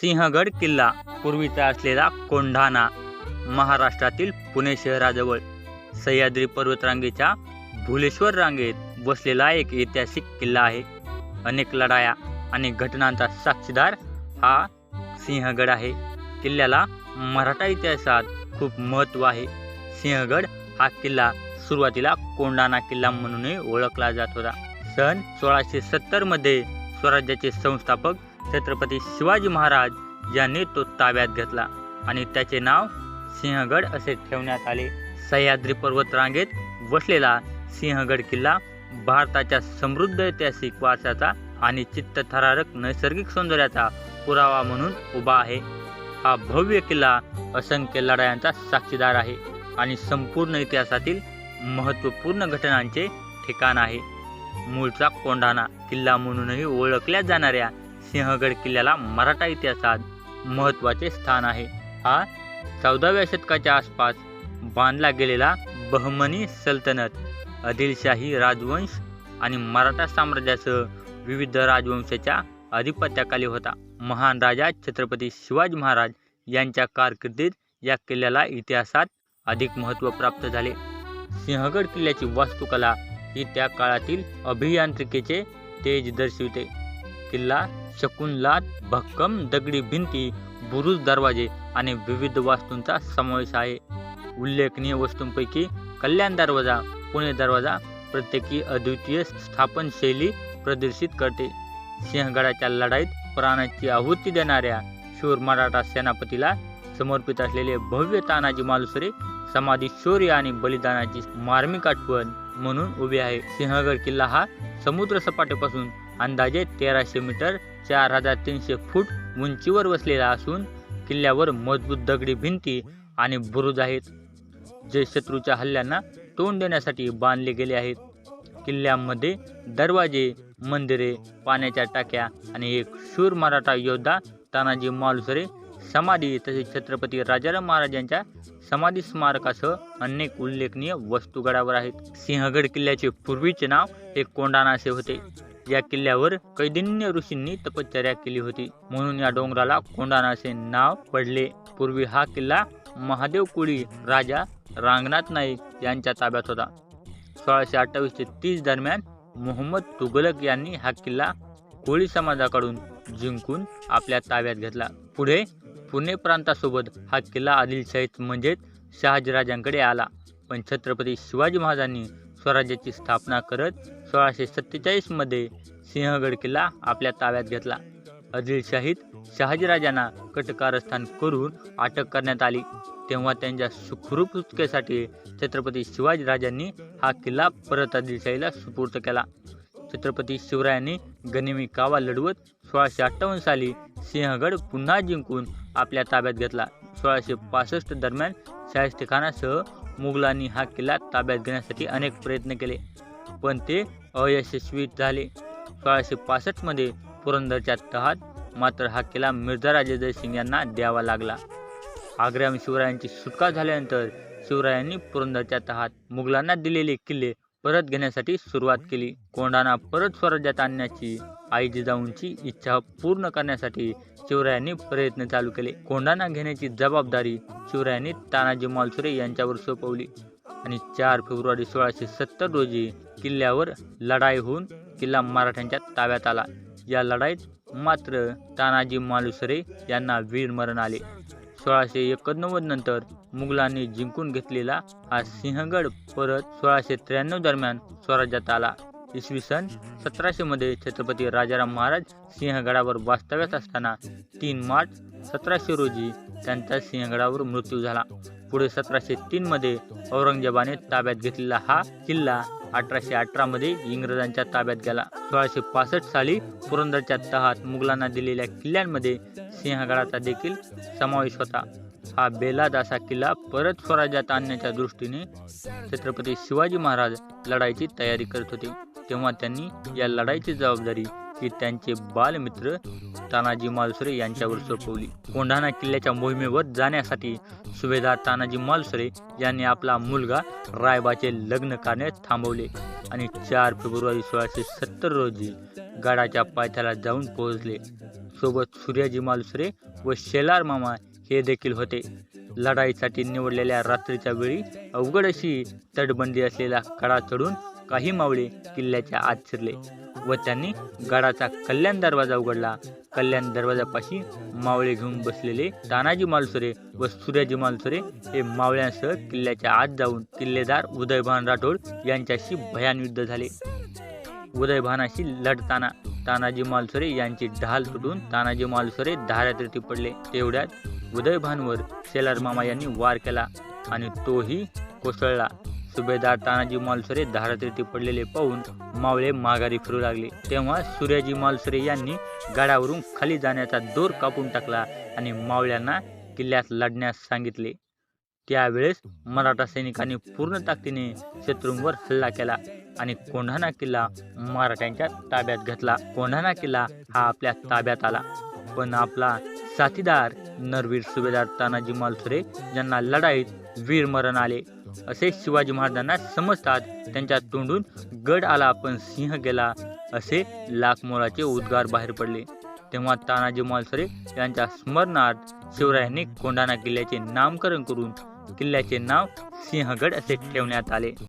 सिंहगड किल्ला पूर्वीचा असलेला कोंढाणा महाराष्ट्रातील पुणे शहराजवळ. सह्याद्री पर्वतरांगेच्या भुलेश्वर रांगेत बसलेला एक ऐतिहासिक किल्ला आहे. अनेक लढाया आणि घटनांचा साक्षीदार हा सिंहगड आहे. किल्ल्याला मराठा इतिहासात खूप महत्त्व आहे. सिंहगड हा किल्ला सुरुवातीला कोंढाणा किल्ला म्हणूनही ओळखला जात होता. सन सोळाशे सत्तरमध्ये स्वराज्याचे संस्थापक छत्रपती शिवाजी महाराज यांनी तो ताब्यात घेतला आणि त्याचे नाव सिंहगड असे ठेवण्यात आले. सह्याद्री पर्वत रांगेत वसलेला सिंहगड किल्ला भारताच्या समृद्ध ऐतिहासिक वारसाचा आणि चित्तथरारक नैसर्गिक सौंदर्याचा पुरावा म्हणून उभा आहे. हा भव्य किल्ला असंख्य लढायांचा साक्षीदार आहे आणि संपूर्ण इतिहासातील महत्त्वपूर्ण घटनांचे ठिकाण आहे. मूळचा कोंढाणा किल्ला म्हणूनही ओळखल्या जाणाऱ्या सिंहगड किल्ल्याला मराठा इतिहासात महत्त्वाचे स्थान आहे. हा चौदाव्या शतकाच्या आसपास बांधला गेलेला बहमनी सल्तनत आदिलशाही राजवंश आणि मराठा साम्राज्यासह विविध राजवंशाच्या अधिपत्याखाली होता. महान राजा छत्रपती शिवाजी महाराज यांच्या कारकिर्दीत या किल्ल्याला इतिहासात अधिक महत्त्व प्राप्त झाले. सिंहगड किल्ल्याची वास्तुकला ही त्या काळातील अभियांत्रिकेचे तेज दर्शविते. किल्ला शकुनलात भक्कम दगडी भिंती बुरुज दरवाजे आणि विविध वास्तूंचा समावेश आहे. उल्लेखनीय वस्तूंपैकी कल्याण दरवाजा पुणे दरवाजा प्रत्येकी अद्वितीय स्थापन शैली प्रदर्शित करते. सिंहगडाच्या लढाईत प्राणाची आहुती देणाऱ्या शूर मराठा सेनापतीला समर्पित असलेले भव्य तानाजी मालुसरे समाधी शौर्य आणि बलिदानाची मार्मिक आठवण म्हणून उभे आहे. सिंहगड किल्ला हा समुद्र सपाटीपासून अंदाजे तेराशे मीटर चार हजार तीनशे फूट उंचीवर वसलेला असून किल्ल्यावर मजबूत दगडी भिंती आणि बुरुज आहेत. जे शत्रूच्या हल्ल्यांना तोंड देण्यासाठी बांधले गेले आहेत. किल्ल्यामध्ये दरवाजे मंदिरे पाण्याच्या टाक्या आणि एक शूर मराठा योद्धा तानाजी मालुसरे समाधी तसेच छत्रपती राजाराम महाराजांच्या समाधी स्मारकासह अनेक उल्लेखनीय वस्तू गडावर आहेत. सिंहगड किल्ल्याचे पूर्वीचे नाव हे कोंडाणा असे होते. या किल्ल्यावर कैदिन्य ऋषींनी तपश्चर्या केली होती. म्हणून या डोंगराला कोंडाणा असे नाव पडले. पूर्वी हा किल्ला महादेव कुळी राजा रांगनाथ नाईक यांच्या ताब्यात होता. सोळाशे अठ्ठावीस ते तीस दरम्यान मोहम्मद तुगलक यांनी हा किल्ला कोळी समाजाकडून जिंकून आपल्या ताब्यात घेतला. पुढे पुणे प्रांतासोबत हा किल्ला आदिलशाहीत म्हणजेच शहाजीराजांकडे आला. पण छत्रपती शिवाजी महाराजांनी स्वराज्याची स्थापना करत सोळाशे सत्तेचाळीसमध्ये सिंहगड किल्ला आपल्या ताब्यात घेतला. आदिलशाहीत शहाजीराजांना कटकारस्थान करून अटक करण्यात आली. तेव्हा त्यांच्या सुखरूप सुटकेसाठी छत्रपती शिवाजीराजांनी हा किल्ला परत आदिलशाहीला सुपूर्त केला. छत्रपती शिवरायांनी गनिमी कावा लढवत सोळाशे अठ्ठावन्न साली सिंहगड पुन्हा जिंकून आपल्या ताब्यात घेतला. सोळाशे पासष्ट दरम्यान शाहिस्तेखानासह मुघलांनी हा किल्ला ताब्यात घेण्यासाठी अनेक प्रयत्न केले. पण ते अयशस्वी झाले. सोळाशे पासष्टमध्ये पुरंदरच्या तहात मात्र हा किल्ला मिर्झा राजेंद्र सिंग यांना द्यावा लागला. आग्र्याम शिवरायांची सुटका झाल्यानंतर शिवरायांनी पुरंदरच्या तहात मुघलांना दिलेले किल्ले परत घेण्यासाठी सुरुवात केली. कोंढाणा परत स्वराज्यात आणण्याची आई जिजाऊंची इच्छा पूर्ण करण्यासाठी शिवरायांनी प्रयत्न चालू केले. कोंढाणा घेण्याची जबाबदारी शिवरायांनी तानाजी मालसुरे यांच्यावर सोपवली. आणि चार फेब्रुवारी सोळाशे सत्तर रोजी किल्ल्यावर लढाई होऊन किल्ला मराठ्यांच्या ताब्यात आला. या लढाईत मात्र तानाजी मालुसरे यांना वीरमरण आले. सोळाशे एकोणनव्वद नंतर मुघलांनी जिंकून घेतलेला हा सिंहगड परत सोळाशे त्र्याण्णव दरम्यान स्वराज्यात आला. इसवी सन सतराशे मध्ये छत्रपती राजाराम महाराज सिंहगडावर वास्तव्यात असताना तीन मार्च सतराशे रोजी त्यांचा सिंहगडावर मृत्यू झाला. पुढे सतराशे तीनमध्ये औरंगजेबाने ताब्यात घेतलेला हा किल्ला अठराशे अठरा मध्ये इंग्रजांच्या ताब्यात गेला. सोळाशे पासष्ट साली पुरंदरच्या तहात मुघलांना दिलेल्या किल्ल्यांमध्ये सिंहगडाचा देखील समावेश होता. हा बेलाद असा किल्ला परत स्वराज्यात आणण्याच्या दृष्टीने छत्रपती शिवाजी महाराज लढाईची तयारी करत होते. तेव्हा त्यांनी या लढाईची जबाबदारी ही त्यांचे बालमित्र तानाजी मालुसरे यांच्यावर सोपवली. कोंढाणा किल्ल्याच्या मोहिमेवर जाण्यासाठी सुभेदार तानाजी मालुसरे यांनी आपला मुलगा रायबाचे लग्न करणे थांबवले आणि चार फेब्रुवारी सोळाशे सत्तर रोजी गडाच्या पायथ्याला जाऊन पोहोचले. सोबत सूर्याजी मालुसरे व शेलार मामा हे देखील होते. लढाईसाठी निवडलेल्या रात्रीच्या वेळी अवघड अशी तटबंदी असलेला कडा चढून काही मावळे किल्ल्याच्या आत शिरले. व त्यांनी गडाचा कल्याण दरवाजा उघडला. कल्याण दरवाजापाशी मावळे घेऊन बसलेले तानाजी मालुसरे व सूर्याजी मालुसरे हे मावळ्यांसह किल्ल्याच्या आत जाऊन किल्लेदार उदयभान राठोड यांच्याशी भयान युद्ध झाले. उदयभानाशी लढताना तानाजी मालुसरे यांची ढाल तुटून तानाजी मालुसरे धारातीर्थी पडले. तेवढ्यात उदयभानवर शेलार मामा यांनी वार केला आणि तोही कोसळला. सुभेदार तानाजी मालसरे धारातीर्थी पडलेले पाहून मावळे माघारी फिरू लागले. तेव्हा सूर्याजी मालसरे यांनी गडावरून खाली जाण्याचा दोर कापून टाकला आणि मावळ्यांना किल्ल्यात लढण्यास सांगितले. त्यावेळेस मराठा सैनिकांनी पूर्ण ताकदीने शत्रूंवर हल्ला केला आणि कोंढाणा किल्ला मराठ्यांच्या ताब्यात घेतला. कोंढाणा किल्ला हा आपल्या ताब्यात आला. पण आपला साथीदार नरवीर सुभेदार तानाजी मालसुरे यांना लढाईत वीरमरण आले असे शिवाजी महाराजांना समजतात. त्यांच्या तोंडून गड आला पण सिंह गेला. असे लाखमोलाचे उद्गार बाहेर पडले. तेव्हा तानाजी मालसरे यांच्या स्मरणार्थ शिवरायांनी कोंढाणा किल्ल्याचे नामकरण करून किल्ल्याचे नाव सिंहगड असे ठेवण्यात आले.